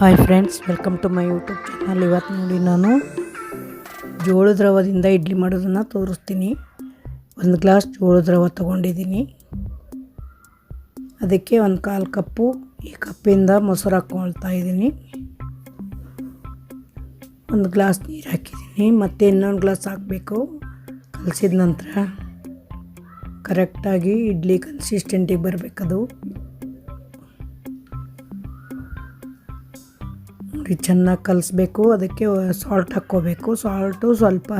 Hi friends welcome to my YouTube channel ಇವತ್ತು ನೋಡಿ ನಾನು ಜೋಳದ ರವದಿಂದ ಇಡ್ಲಿ ಮಾಡೋದನ್ನು ತೋರಿಸ್ತೀನಿ. ಒಂದು ಗ್ಲಾಸ್ ಜೋಳದ ರವ ತೊಗೊಂಡಿದ್ದೀನಿ. ಅದಕ್ಕೆ ಒಂದು ಕಾಲು ಕಪ್ಪು ಈ ಕಪ್ಪಿಂದ ಮೊಸರು ಹಾಕ್ಕೊಳ್ತಾ ಇದ್ದೀನಿ. ಒಂದು ಗ್ಲಾಸ್ ನೀರು ಹಾಕಿದ್ದೀನಿ. ಮತ್ತು ಇನ್ನೊಂದು ಗ್ಲಾಸ್ ಹಾಕಬೇಕು. ಕಲಸಿದ ನಂತರ ಕರೆಕ್ಟಾಗಿ ಇಡ್ಲಿ ಕನ್ಸಿಸ್ಟೆಂಟಿಗೆ ಬರಬೇಕದು. ನೋಡಿ ಚೆನ್ನಾಗಿ ಕಲಿಸ್ಬೇಕು, ಅದಕ್ಕೆ ಸಾಲ್ಟ್ ಹಾಕ್ಕೋಬೇಕು. ಸಾಲ್ಟು ಸ್ವಲ್ಪ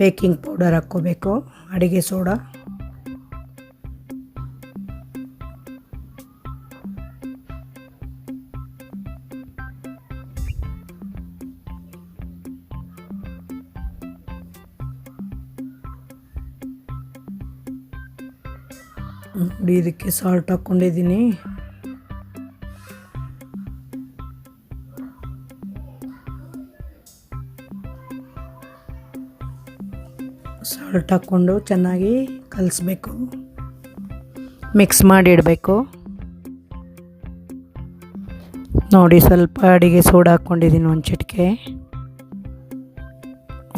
ಬೇಕಿಂಗ್ ಪೌಡರ್ ಹಾಕ್ಕೋಬೇಕು, ಅಡುಗೆ ಸೋಡಾ. ನೋಡಿ, ಇದಕ್ಕೆ ಸಾಲ್ಟ್ ಹಾಕ್ಕೊಂಡಿದ್ದೀನಿ. ಸಾಲ್ಟ್ ಹಾಕ್ಕೊಂಡು ಚೆನ್ನಾಗಿ ಕಲಿಸ್ಬೇಕು. ಮಿಕ್ಸ್ ಮಾಡಿ ಇಡಬೇಕು. ನೋಡಿ, ಸ್ವಲ್ಪ ಅಡಿಗೆ ಸೋಡಾ ಹಾಕ್ಕೊಂಡಿದ್ದೀನಿ ಒಂದು ಚಿಟಿಕೆ.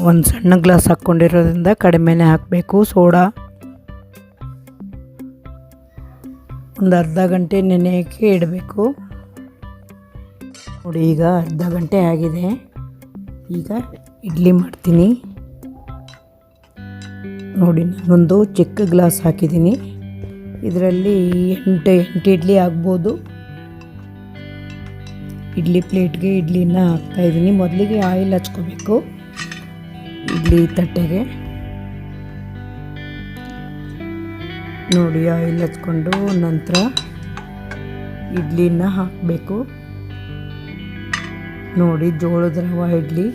ಒಂದು ಸಣ್ಣ ಗ್ಲಾಸ್ ಹಾಕ್ಕೊಂಡಿರೋದ್ರಿಂದ ಕಡಿಮೆನೇ ಹಾಕಬೇಕು ಸೋಡಾ. ಒಂದು ಅರ್ಧ ಗಂಟೆ ನೆನೆಯೋಕ್ಕೆ ಇಡಬೇಕು. ನೋಡಿ, ಈಗ ಅರ್ಧ ಗಂಟೆ ಆಗಿದೆ. ಈಗ ಇಡ್ಲಿ ಮಾಡ್ತೀನಿ. ನೋಡಿ, ನಾನೊಂದು ಚಿಕ್ಕ ಗ್ಲಾಸ್ ಹಾಕಿದ್ದೀನಿ. ಇದರಲ್ಲಿ ಎಂಟು ಎಂಟು ಇಡ್ಲಿ ಆಗ್ಬೋದು. ಇಡ್ಲಿ ಪ್ಲೇಟ್ಗೆ ಇಡ್ಲಿನ ಹಾಕ್ತಾಯಿದ್ದೀನಿ ಮೊದಲಿಗೆ ಆಯಿಲ್ ಹಚ್ಕೋಬೇಕು. ಇಡ್ಲಿ ತಟ್ಟೆಗೆ. ನೋಡಿ, ಆಯಿಲ್ ಹಚ್ಕೊಂಡು ನಂತರ ಇಡ್ಲಿನ ಹಾಕಬೇಕು. ನೋಡಿ, ಜೋಳದ ರವೆ ಇಡ್ಲಿ.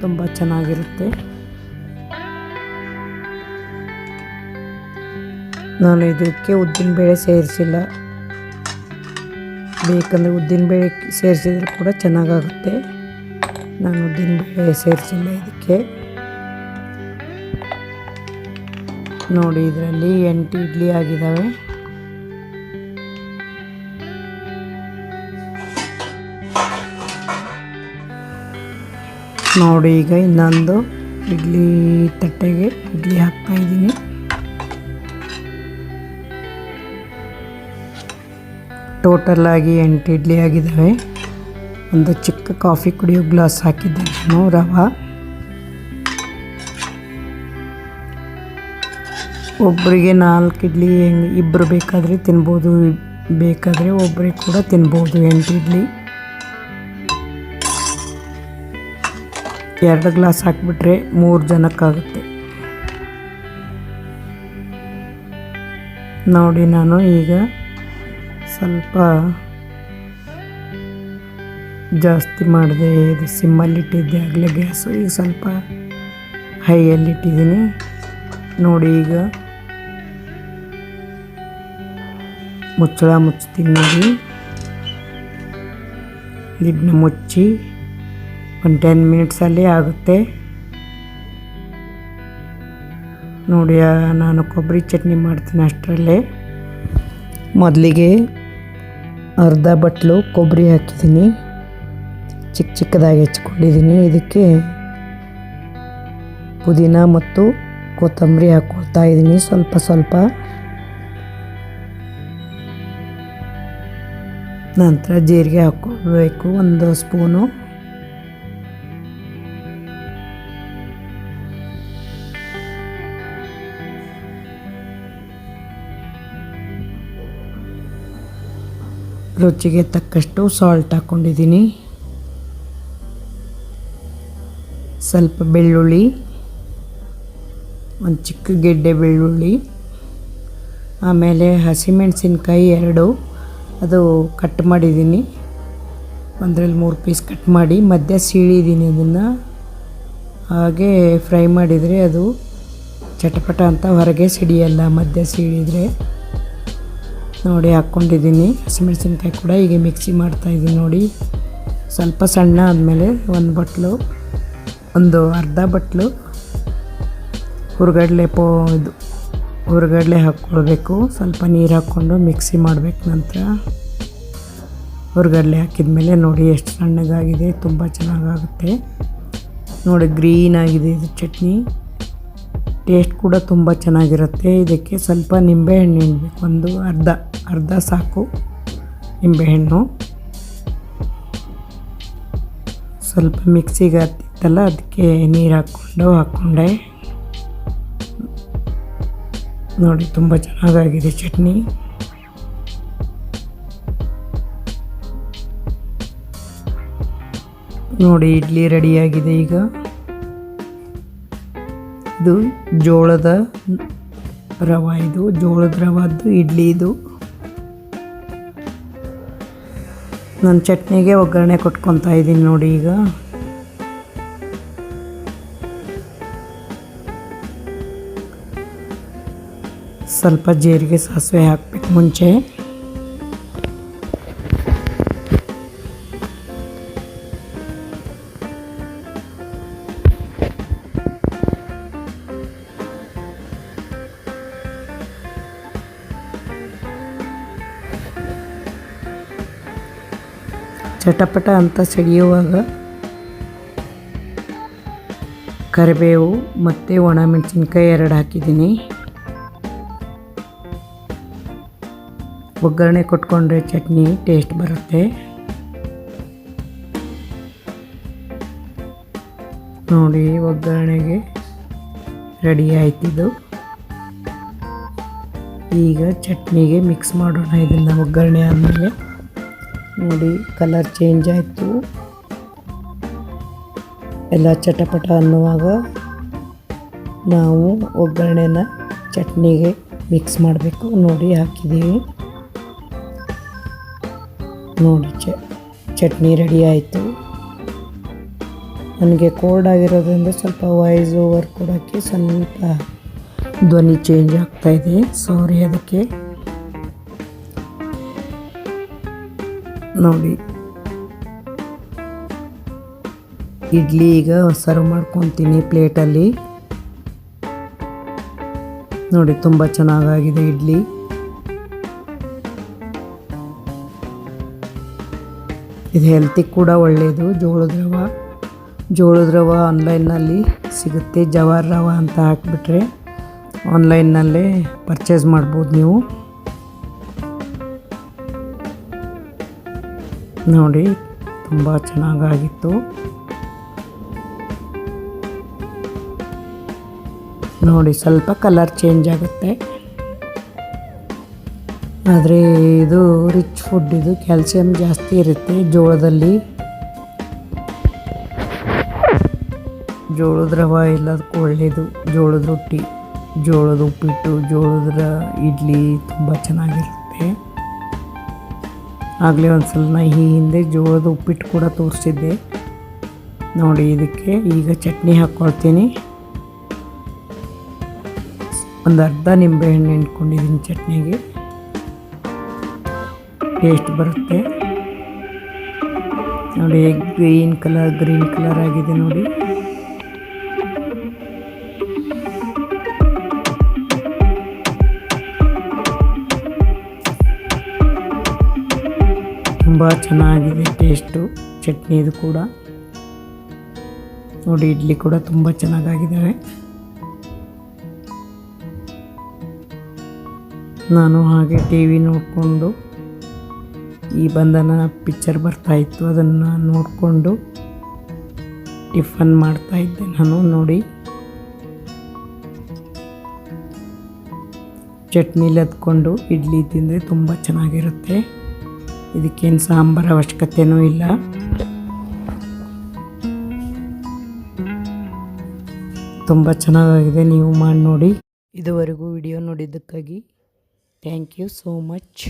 ತುಂಬ ಚೆನ್ನಾಗಿರುತ್ತೆ. ನಾನು ಇದಕ್ಕೆ ಉದ್ದಿನಬೇಳೆ ಸೇರಿಸಿಲ್ಲ. ಬೇಕಂದರೆ ಉದ್ದಿನಬೇಳೆ ಸೇರಿಸಿದ್ರೆ ಕೂಡ ಚೆನ್ನಾಗಾಗುತ್ತೆ. ನಾನು ಉದ್ದಿನಬೇಳೆ ಸೇರಿಸಿಲ್ಲ ಇದಕ್ಕೆ. ನೋಡಿ, ಇದರಲ್ಲಿ ಎಂಟು ಇಡ್ಲಿ ಆಗಿದ್ದಾವೆ ನೋಡಿ, ಈಗ ಇನ್ನೊಂದು ಇಡ್ಲಿ ತಟ್ಟೆಗೆ ಇಡ್ಲಿ ಹಾಕ್ತಾ ಇದ್ದೀನಿ. ಟೋಟಲ್ ಆಗಿ ಎಂಟು ಇಡ್ಲಿ ಆಗಿದ್ದಾವೆ ಒಂದು ಚಿಕ್ಕ ಕಾಫಿ ಕುಡಿಯೋ ಗ್ಲಾಸ್ ಹಾಕಿದ್ದೆ ನಾನು ರವೆ. ಒಬ್ಬರಿಗೆ ನಾಲ್ಕು ಇಡ್ಲಿ ಇಬ್ಬರು ಬೇಕಾದರೆ ತಿನ್ಬೋದು, ಬೇಕಾದರೆ ಒಬ್ಬರಿಗೆ ಕೂಡ ತಿನ್ಬೋದು, ಎಂಟು ಇಡ್ಲಿ. ಎರಡು ಗ್ಲಾಸ್ ಹಾಕಿಬಿಟ್ರೆ ಮೂರು ಜನಕ್ಕಾಗುತ್ತೆ. ನೋಡಿ ನಾನು ಈಗ ಸ್ವಲ್ಪ ಜಾಸ್ತಿ ಮಾಡಿದೆ. ಇದು ಸಿಮ್ಮಲ್ಲಿಟ್ಟಿದ್ದೆ ಆಗಲೇ ಗ್ಯಾಸು. ಈಗ ಸ್ವಲ್ಪ ಹೈಯಲ್ಲಿಟ್ಟಿದ್ದೀನಿ ನೋಡಿ ಈಗ. ಮುಚ್ಚಳ ಮುಚ್ತೀನಿ ನೋಡಿ. ಇದನ್ನ ಮುಚ್ಚಿ ಒಂದು ಟೆನ್ ಮಿನಿಟ್ಸಲ್ಲಿ ಆಗುತ್ತೆ. ನೋಡಿ ನಾನು ಕೊಬ್ಬರಿ ಚಟ್ನಿ ಮಾಡ್ತೀನಿ ಅಷ್ಟರಲ್ಲೇ. ಮೊದಲಿಗೆ ಅರ್ಧ ಬಟ್ಲು ಕೊಬ್ಬರಿ ಹಾಕಿದ್ದೀನಿ. ಚಿಕ್ಕ ಚಿಕ್ಕದಾಗಿ ಹೆಚ್ಕೊಂಡಿದ್ದೀನಿ. ಇದಕ್ಕೆ ಪುದೀನ ಮತ್ತು ಕೊತ್ತಂಬರಿ ಹಾಕ್ಕೊಳ್ತಾ ಇದ್ದೀನಿ. ಸ್ವಲ್ಪ ಸ್ವಲ್ಪ. ನಂತರ ಜೀರಿಗೆ ಹಾಕ್ಕೊಳ್ಬೇಕು ಒಂದು ಸ್ಪೂನು. ರುಚಿಗೆ ತಕ್ಕಷ್ಟು ಸಾಲ್ಟ್ ಹಾಕ್ಕೊಂಡಿದ್ದೀನಿ ಸ್ವಲ್ಪ ಬೆಳ್ಳುಳ್ಳಿ, ಒಂದು ಚಿಕ್ಕ ಗೆಡ್ಡೆ ಬೆಳ್ಳುಳ್ಳಿ, ಆಮೇಲೆ ಹಸಿಮೆಣಸಿನ್ಕಾಯಿ ಎರಡು. ಅದು ಕಟ್ ಮಾಡಿದ್ದೀನಿ. ಒಂದರಲ್ಲಿ ಮೂರು ಪೀಸ್ ಕಟ್ ಮಾಡಿ ಮಧ್ಯ ಸೀಳಿದ್ದೀನಿ ಅದನ್ನು. ಹಾಗೆ ಫ್ರೈ ಮಾಡಿದರೆ ಅದು ಚಟಪಟ ಅಂತ ಹೊರಗೆ ಸಿಡಿಯಲ್ಲ ಮಧ್ಯ ಸೀಳಿದರೆ. ನೋಡಿ ಹಾಕ್ಕೊಂಡಿದ್ದೀನಿ. ಹಸಿಮೆಣಸಿನ್ಕಾಯಿ ಕೂಡ ಈಗ ಮಿಕ್ಸಿ ಮಾಡ್ತಾಯಿದ್ದೀನಿ ನೋಡಿ. ಸ್ವಲ್ಪ ಸಣ್ಣ ಆದಮೇಲೆ ಒಂದು ಬಟ್ಲು, ಒಂದು ಅರ್ಧ ಬಟ್ಲು, ಹುರ್ಗಡ್ಲೆ ಪೋ ಇದು, ಹುರ್ಗಡ್ಲೆ ಹಾಕ್ಕೊಳ್ಬೇಕು. ಸ್ವಲ್ಪ ನೀರು ಹಾಕ್ಕೊಂಡು ಮಿಕ್ಸಿ ಮಾಡಬೇಕು ನಂತರ. ಹುರ್ಗಡ್ಲೆ ಹಾಕಿದ್ಮೇಲೆ ನೋಡಿ ಎಷ್ಟು ಸಣ್ಣಗಾಗಿದೆ, ತುಂಬ ಚೆನ್ನಾಗಾಗುತ್ತೆ. ನೋಡಿ, ಗ್ರೀನ್ ಆಗಿದೆ ಇದು ಚಟ್ನಿ. ಟೇಸ್ಟ್ ಕೂಡ ತುಂಬ ಚೆನ್ನಾಗಿರುತ್ತೆ. ಇದಕ್ಕೆ ಸ್ವಲ್ಪ ನಿಂಬೆಹಣ್ಣು ಹಿಂಡಬೇಕು ಒಂದು ಅರ್ಧ ಅರ್ಧ ಸಾಕು ನಿಂಬೆಹಣ್ಣು ಸ್ವಲ್ಪ ಮಿಕ್ಸಿಗೆ ಹತ್ತಿತ್ತಲ್ಲ, ಅದಕ್ಕೆ ನೀರು ಹಾಕ್ಕೊಂಡು ಹಾಕ್ಕೊಂಡೆ ನೋಡಿ, ತುಂಬ ಚೆನ್ನಾಗಾಗಿದೆ ಚಟ್ನಿ. ನೋಡಿ, ಇಡ್ಲಿ ರೆಡಿಯಾಗಿದೆ ಈಗ. ಇದು ಜೋಳದ ರವೆ ಇದು, ಜೋಳದ ರವದ್ದು ಇಡ್ಲಿ ಇದು. ನಾನು ಚಟ್ನಿಗೆ ಒಗ್ಗರಣೆ ಕೊಟ್ಕೊತಾ ಇದ್ದೀನಿ ನೋಡಿ ಈಗ. ಸ್ವಲ್ಪ ಜೀರಿಗೆ ಸಾಸಿವೆ ಹಾಕ್ಬೇಕು ಮುಂಚೆ ಚಟಪಟ ಅಂತ ಸಿಡಿಯುವಾಗ ಕರಿಬೇವು ಮತ್ತು ಒಣಮೆಣಸಿನ್ಕಾಯಿ ಎರಡು ಹಾಕಿದ್ದೀನಿ. ಒಗ್ಗರಣೆ ಕೊಟ್ಕೊಂಡ್ರೆ ಚಟ್ನಿ ಟೇಸ್ಟ್ ಬರುತ್ತೆ. ನೋಡಿ ಒಗ್ಗರಣೆಗೆ ರೆಡಿ ಆಯ್ತಿದ್ದು ಈಗ ಚಟ್ನಿಗೆ ಮಿಕ್ಸ್ ಮಾಡೋಣ ಇದನ್ನು ಒಗ್ಗರಣೆ ಆದಮೇಲೆ. ನೋಡಿ ಕಲರ್ ಚೇಂಜ್ ಆಯಿತು. ಎಲ್ಲ ಚಟಪಟ ಅನ್ನುವಾಗ ನಾವು ಒಗ್ಗರಣೆನ ಚಟ್ನಿಗೆ ಮಿಕ್ಸ್ ಮಾಡಬೇಕು. ನೋಡಿ ಹಾಕಿದ್ದೀವಿ ನೋಡಿ, ಚ, ಚಟ್ನಿ ರೆಡಿ ಆಯಿತು. ನನಗೆ ಕೋಲ್ಡ್ ಆಗಿರೋದ್ರಿಂದ ಸ್ವಲ್ಪ ವಾಯ್ಸ್ ಓವರ್ ಕೊಡೋಕ್ಕೆ ಸ್ವಲ್ಪ ಧ್ವನಿ ಚೇಂಜ್ ಆಗ್ತಾಯಿದೆ ಸಾರಿ ಅದಕ್ಕೆ. ನೋಡಿ. ಇಡ್ಲಿ ಈಗ ಸರ್ವ್ ಮಾಡ್ಕೊತೀನಿ ಪ್ಲೇಟಲ್ಲಿ. ನೋಡಿ, ತುಂಬ ಚೆನ್ನಾಗಾಗಿದೆ ಇಡ್ಲಿ. ಇದು ಹೆಲ್ತಿಗೆ ಕೂಡ ಒಳ್ಳೆಯದು ಜೋಳದ ರವ ಜೋಳದ ರವ ಆನ್ಲೈನ್ನಲ್ಲಿ ಸಿಗುತ್ತೆ. ಜವಾರ್ ರವ ಅಂತ ಹಾಕ್ಬಿಟ್ರೆ ಆನ್ಲೈನ್ನಲ್ಲೇ ಪರ್ಚೇಸ್ ಮಾಡ್ಬೋದು ನೀವು. ನೋಡಿ, ತುಂಬ ಚೆನ್ನಾಗಾಗಿತ್ತು. ನೋಡಿ, ಸ್ವಲ್ಪ ಕಲರ್ ಚೇಂಜ್ ಆಗುತ್ತೆ. ಆದರೆ ಇದು ರಿಚ್ ಫುಡ್ ಇದು ಕ್ಯಾಲ್ಸಿಯಂ ಜಾಸ್ತಿ ಇರುತ್ತೆ ಜೋಳದಲ್ಲಿ. ಜೋಳದ ರವ ಎಲ್ಲದಕ್ಕೂ ಒಳ್ಳೆಯದು ಜೋಳದ ರೊಟ್ಟಿ, ಜೋಳದ ಉಪ್ಪಿಟ್ಟು, ಜೋಳದ ಇಡ್ಲಿ ತುಂಬ ಚೆನ್ನಾಗಿರುತ್ತೆ. ಆಗಲೇ ಒಂದು ಸ್ವಲ್ಪ ಈ ಹಿಂದೆ ಜೋಳದ ಉಪ್ಪಿಟ್ಟು ಕೂಡ ತೋರಿಸಿದ್ದೆ. ನೋಡಿ ಇದಕ್ಕೆ ಈಗ ಚಟ್ನಿ ಹಾಕ್ಕೊಳ್ತೀನಿ ಒಂದು ಅರ್ಧ ನಿಂಬೆಹಣ್ಣು ಇಟ್ಕೊಂಡಿದ್ದೀನಿ ಚಟ್ನಿಗೆ. ಟೇಸ್ಟ್ ಬರುತ್ತೆ. ನೋಡಿ ಗ್ರೀನ್ ಕಲರ್ ಗ್ರೀನ್ ಕಲರ್ ಆಗಿದೆ ನೋಡಿ. ತುಂಬ ಚೆನ್ನಾಗಿದೆ ಟೇಸ್ಟು ಚಟ್ನಿದು ಕೂಡ. ನೋಡಿ, ಇಡ್ಲಿ ಕೂಡ ತುಂಬ ಚೆನ್ನಾಗಾಗಿದ್ದಾವೆ ನಾನು ಹಾಗೆ ಟಿ ವಿ ನೋಡಿಕೊಂಡು ಈ ಬಂಧನ ಪಿಕ್ಚರ್ ಬರ್ತಾಯಿತ್ತು ಅದನ್ನು ನೋಡಿಕೊಂಡು ಟಿಫನ್ ಮಾಡ್ತಾಯಿದ್ದೆ ನಾನು, ನೋಡಿ. ಚಟ್ನಿಲಿ ಹತ್ಕೊಂಡು ಇಡ್ಲಿ ತಿಂದರೆ ತುಂಬ ಚೆನ್ನಾಗಿರುತ್ತೆ. ಇದಕ್ಕೇನು ಸಾಂಬಾರ ಅವಶ್ಯಕತೆಯೂ ಇಲ್ಲ. ತುಂಬ ಚೆನ್ನಾಗಿದೆ ನೀವು ಮಾಡಿ ನೋಡಿ. ಇದುವರೆಗೂ ವಿಡಿಯೋ ನೋಡಿದ್ದಕ್ಕಾಗಿ ಥ್ಯಾಂಕ್ ಯು ಸೋ ಮಚ್.